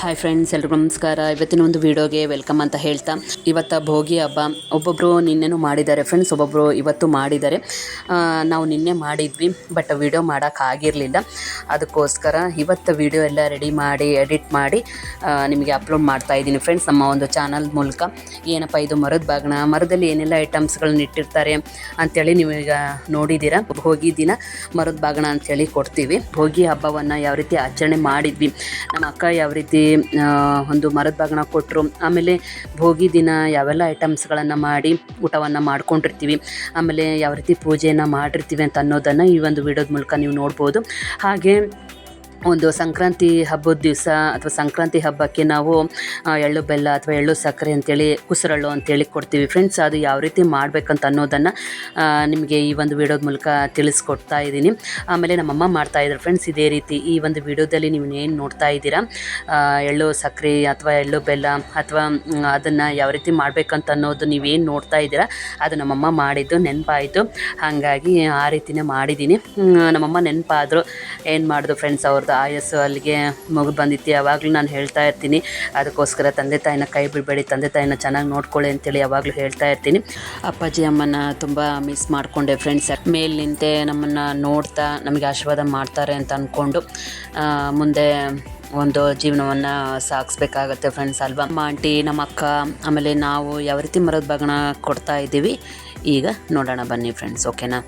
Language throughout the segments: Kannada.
ಹಾಯ್ ಫ್ರೆಂಡ್ಸ್ ಎಲ್ರಿಗೂ ನಮಸ್ಕಾರ. ಇವತ್ತಿನ ಒಂದು ವಿಡಿಯೋಗೆ ವೆಲ್ಕಮ್ ಅಂತ ಹೇಳ್ತಾ. ಇವತ್ತು ಭೋಗಿ ಹಬ್ಬ. ಒಬ್ಬೊಬ್ಬರು ನಿನ್ನೆನೂ ಮಾಡಿದ್ದಾರೆ ಫ್ರೆಂಡ್ಸ್ ಒಬ್ಬೊಬ್ಬರು ಇವತ್ತು ಮಾಡಿದ್ದಾರೆ. ನಾವು ನಿನ್ನೆ ಮಾಡಿದ್ವಿ ಬಟ್ ವಿಡಿಯೋ ಮಾಡೋಕ್ಕಾಗಿರಲಿಲ್ಲ ಅದಕ್ಕೋಸ್ಕರ ಇವತ್ತು ವಿಡಿಯೋ ಎಲ್ಲ ರೆಡಿ ಮಾಡಿ ಎಡಿಟ್ ಮಾಡಿ ನಿಮಗೆ ಅಪ್ಲೋಡ್ ಮಾಡ್ತಾ ಇದ್ದೀನಿ ಫ್ರೆಂಡ್ಸ್ ನಮ್ಮ ಒಂದು ಚಾನಲ್ ಮೂಲಕ. ಏನಪ್ಪ ಇದು, ಮರದ ಬಾಗಣ ಮರದಲ್ಲಿ ಏನೆಲ್ಲ ಐಟಮ್ಸ್ಗಳನ್ನ ಇಟ್ಟಿರ್ತಾರೆ ಅಂಥೇಳಿ ನೀವೀಗ ನೋಡಿದ್ದೀರಾ. ಭೋಗಿ ದಿನ ಮರದ ಬಾಗಣ ಅಂಥೇಳಿ ಕೊಡ್ತೀವಿ. ಭೋಗಿ ಹಬ್ಬವನ್ನು ಯಾವ ರೀತಿ ಆಚರಣೆ ಮಾಡಿದ್ವಿ. ನಮ್ಮ ಅಕ್ಕ ಯಾವ ರೀತಿ ಒಂದು ಮರದ ಬಾಗಣ ಕೊಟ್ಟರು ಆಮೇಲೆ ಭೋಗಿ ದಿನ ಯಾವೆಲ್ಲ ಐಟಮ್ಸ್ಗಳನ್ನು ಮಾಡಿ ಊಟವನ್ನು ಮಾಡ್ಕೊಂಡಿರ್ತೀವಿ, ಆಮೇಲೆ ಯಾವ ರೀತಿ ಪೂಜೆಯನ್ನು ಮಾಡಿರ್ತೀವಿ ಅಂತ ಅನ್ನೋದನ್ನು ಈ ಒಂದು ವಿಡಿಯೋದ ಮೂಲಕ ನೀವು ನೋಡ್ಬೋದು. ಹಾಗೆ ಒಂದು ಸಂಕ್ರಾಂತಿ ಹಬ್ಬದ ದಿವಸ ಅಥವಾ ಸಂಕ್ರಾಂತಿ ಹಬ್ಬಕ್ಕೆ ನಾವು ಎಳ್ಳು ಬೆಲ್ಲ ಅಥವಾ ಎಳ್ಳು ಸಕ್ಕರೆ ಅಂತೇಳಿ ಕುಸರಳ್ಳು ಅಂತೇಳಿ ಕೊಡ್ತೀವಿ. ಫ್ರೆಂಡ್ಸ್ ಅದು ಯಾವ ರೀತಿ ಮಾಡಬೇಕಂತ ಅನ್ನೋದನ್ನು ನಿಮಗೆ ಈ ಒಂದು ವಿಡಿಯೋದ ಮೂಲಕ ತಿಳಿಸ್ಕೊಡ್ತಾ ಇದ್ದೀನಿ. ಆಮೇಲೆ ನಮ್ಮಮ್ಮ ಮಾಡ್ತಾ ಇದ್ರು. ಫ್ರೆಂಡ್ಸ್ ಇದೇ ರೀತಿ ಈ ಒಂದು ವಿಡಿಯೋದಲ್ಲಿ ನೀವು ಏನು ನೋಡ್ತಾ ಇದ್ದೀರಾ? ಎಳ್ಳು ಸಕ್ಕರೆ ಅಥವಾ ಎಳ್ಳು ಬೆಲ್ಲ ಅಥವಾ ಅದನ್ನು ಯಾವ ರೀತಿ ಮಾಡಬೇಕಂತ ಅನ್ನೋದು ನೀವೇನು ನೋಡ್ತಾ ಇದ್ದೀರಾ? ಅದು ನಮ್ಮಮ್ಮ ಮಾಡಿದ್ದು, ನೆನಪಾಯಿತು. ಹಾಗಾಗಿ ಆ ರೀತಿನೇ ಮಾಡಿದ್ದೀನಿ. ನಮ್ಮಮ್ಮ ನೆನಪಾದರು. ಏನು ಮಾಡಿದ್ರು ಫ್ರೆಂಡ್ಸ್ ಅವ್ರದ್ದು ಆಯಸ್ಸು, ಅಲ್ಲಿಗೆ ಮುಗಿದು ಬಂದಿತ್ತು ಯಾವಾಗಲೂ ನಾನು ಹೇಳ್ತಾ ಇರ್ತೀನಿ. ಅದಕ್ಕೋಸ್ಕರ ತಂದೆ ತಾಯಿನ ಕೈ ಬಿಡಬೇಡಿ, ತಂದೆ ತಾಯಿನ ಚೆನ್ನಾಗಿ ನೋಡ್ಕೊಳ್ಳಿ ಅಂತೇಳಿ ಯಾವಾಗಲೂ ಹೇಳ್ತಾ ಇರ್ತೀನಿ. ಅಪ್ಪಾಜಿ ಅಮ್ಮನ ತುಂಬ ಮಿಸ್ ಮಾಡಿಕೊಂಡೆ ಫ್ರೆಂಡ್ಸ್ ಮೇಲೆ ನಿಂತೆ ನಮ್ಮನ್ನು ನೋಡ್ತಾ, ನಮಗೆ ಆಶೀರ್ವಾದ ಮಾಡ್ತಾರೆ ಅಂತ ಅಂದ್ಕೊಂಡು ಮುಂದೆ ಒಂದು ಜೀವನವನ್ನು ಸಾಗಿಸ್ಬೇಕಾಗತ್ತೆ ಫ್ರೆಂಡ್ಸ್ ಅಲ್ವಾ? ನಮ್ಮ ಆಂಟಿ, ನಮ್ಮ ಅಕ್ಕ, ಆಮೇಲೆ ನಾವು ಯಾವ ರೀತಿ ಮರದ ಬಾಗಣ ಕೊಡ್ತಾ ಇದ್ದೀವಿ, ಈಗ ನೋಡೋಣ ಬನ್ನಿ ಫ್ರೆಂಡ್ಸ್ ಓಕೆನಾ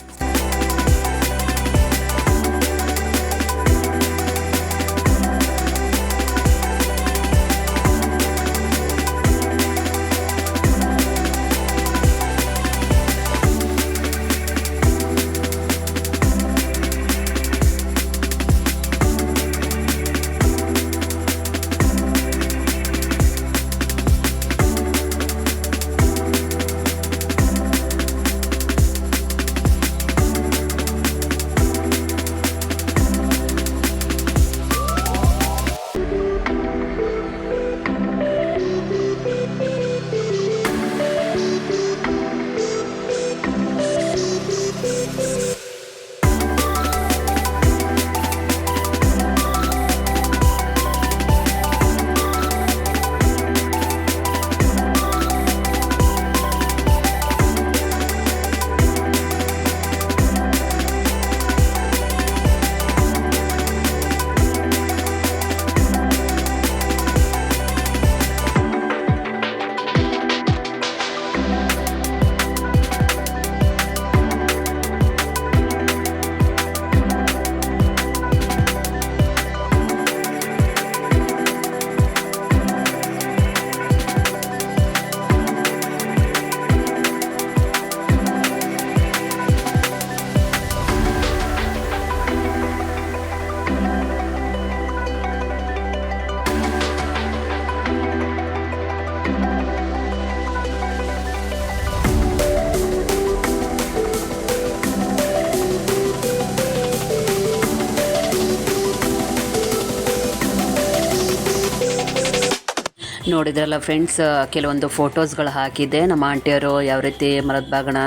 ನೋಡಿದ್ರಲ್ಲ ಫ್ರೆಂಡ್ಸ್ ಕೆಲವೊಂದು ಫೋಟೋಸ್ಗಳು ಹಾಕಿದ್ದೆ. ನಮ್ಮ ಆಂಟಿಯವರು ಯಾವ ರೀತಿ ಮರದ ಬಾಗಣ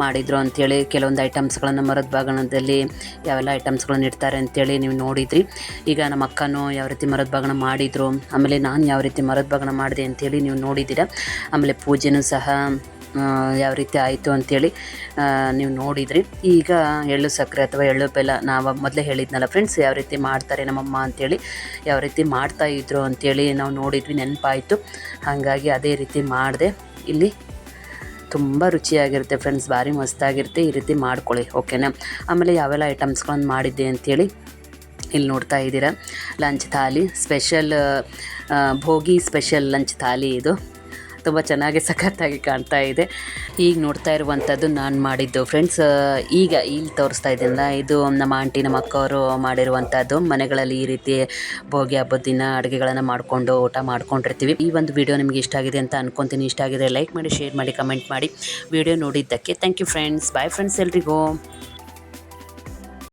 ಮಾಡಿದರು ಅಂಥೇಳಿ ಕೆಲವೊಂದು ಐಟಮ್ಸ್ಗಳನ್ನು ಮರದ ಬಾಗಣದಲ್ಲಿ ಯಾವೆಲ್ಲ ಐಟಮ್ಸ್ಗಳನ್ನು ಇಡ್ತಾರೆ ಅಂತೇಳಿ ನೀವು ನೋಡಿದ್ರಿ. ಈಗ ನಮ್ಮ ಅಕ್ಕನೂ ಯಾವ ರೀತಿ ಮರದ ಬಾಗಣ ಮಾಡಿದರು, ಆಮೇಲೆ ನಾನು ಯಾವ ರೀತಿ ಮರದ ಬಾಗಣ ಮಾಡಿದೆ ಅಂಥೇಳಿ ನೀವು ನೋಡಿದ್ದೀರ. ಆಮೇಲೆ ಪೂಜೆನೂ ಸಹ ಯಾವ ರೀತಿ ಆಯಿತು ಅಂಥೇಳಿ ನೀವು ನೋಡಿದ್ರಿ. ಈಗ ಎಳ್ಳು ಸಕ್ಕರೆ ಅಥವಾ ಎಳ್ಳು ಬೆಲ್ಲ, ನಾವು ಮೊದಲೇ ಹೇಳಿದ್ನಲ್ಲ ಫ್ರೆಂಡ್ಸ್ ಯಾವ ರೀತಿ ಮಾಡ್ತಾರೆ ನಮ್ಮಮ್ಮ ಅಂಥೇಳಿ ಯಾವ ರೀತಿ ಮಾಡ್ತಾ ಇದ್ರು ಅಂಥೇಳಿ ನಾವು ನೋಡಿದ್ವಿ, ನೆನಪಾಯಿತು. ಹಾಗಾಗಿ ಅದೇ ರೀತಿ ಮಾಡಿದೆ. ಇಲ್ಲಿ ತುಂಬ ರುಚಿಯಾಗಿರುತ್ತೆ ಫ್ರೆಂಡ್ಸ್ ಭಾರಿ ಮಸ್ತಾಗಿರುತ್ತೆ, ಈ ರೀತಿ ಮಾಡ್ಕೊಳ್ಳಿ ಓಕೆನಾ ಆಮೇಲೆ ಯಾವೆಲ್ಲ ಐಟಮ್ಸ್ಗಳನ್ನು ಮಾಡಿದ್ದೆ ಅಂಥೇಳಿ ಇಲ್ಲಿ ನೋಡ್ತಾ ಇದ್ದೀರಾ. Lunch thali special Bhogi special lunch thali ಇದು. ತುಂಬ ಚೆನ್ನಾಗಿ ಸಖತ್ತಾಗಿ ಕಾಣ್ತಾ ಇದೆ. ಈಗ ನೋಡ್ತಾ ಇರುವಂಥದ್ದು ನಾನು ಮಾಡಿದ್ದು ಫ್ರೆಂಡ್ಸ್ ಈಗ ಇಲ್ಲಿ ತೋರಿಸ್ತಾ ಇದ್ದೀನಲ್ಲ ಇದು ನಮ್ಮ ಆಂಟಿ ನಮ್ಮ ಅಕ್ಕವರು ಮಾಡಿರುವಂಥದ್ದು ಮನೆಗಳಲ್ಲಿ ಈ ರೀತಿ ಭೋಗಿ ಹಬ್ಬದ ದಿನ ಅಡುಗೆಗಳನ್ನು ಮಾಡಿಕೊಂಡು, ಊಟ ಮಾಡ್ಕೊಂಡಿರ್ತೀವಿ. ಈ ಒಂದು ವಿಡಿಯೋ ನಿಮಗೆ ಇಷ್ಟ ಆಗಿದೆ ಅಂತ ಅನ್ಕೊತೀನಿ. ಇಷ್ಟ ಆಗಿದೆ ಲೈಕ್ ಮಾಡಿ ಶೇರ್ ಮಾಡಿ ಕಮೆಂಟ್ ಮಾಡಿ. ವಿಡಿಯೋ ನೋಡಿದ್ದಕ್ಕೆ thank you friends bye friends ಎಲ್ರಿಗೂ.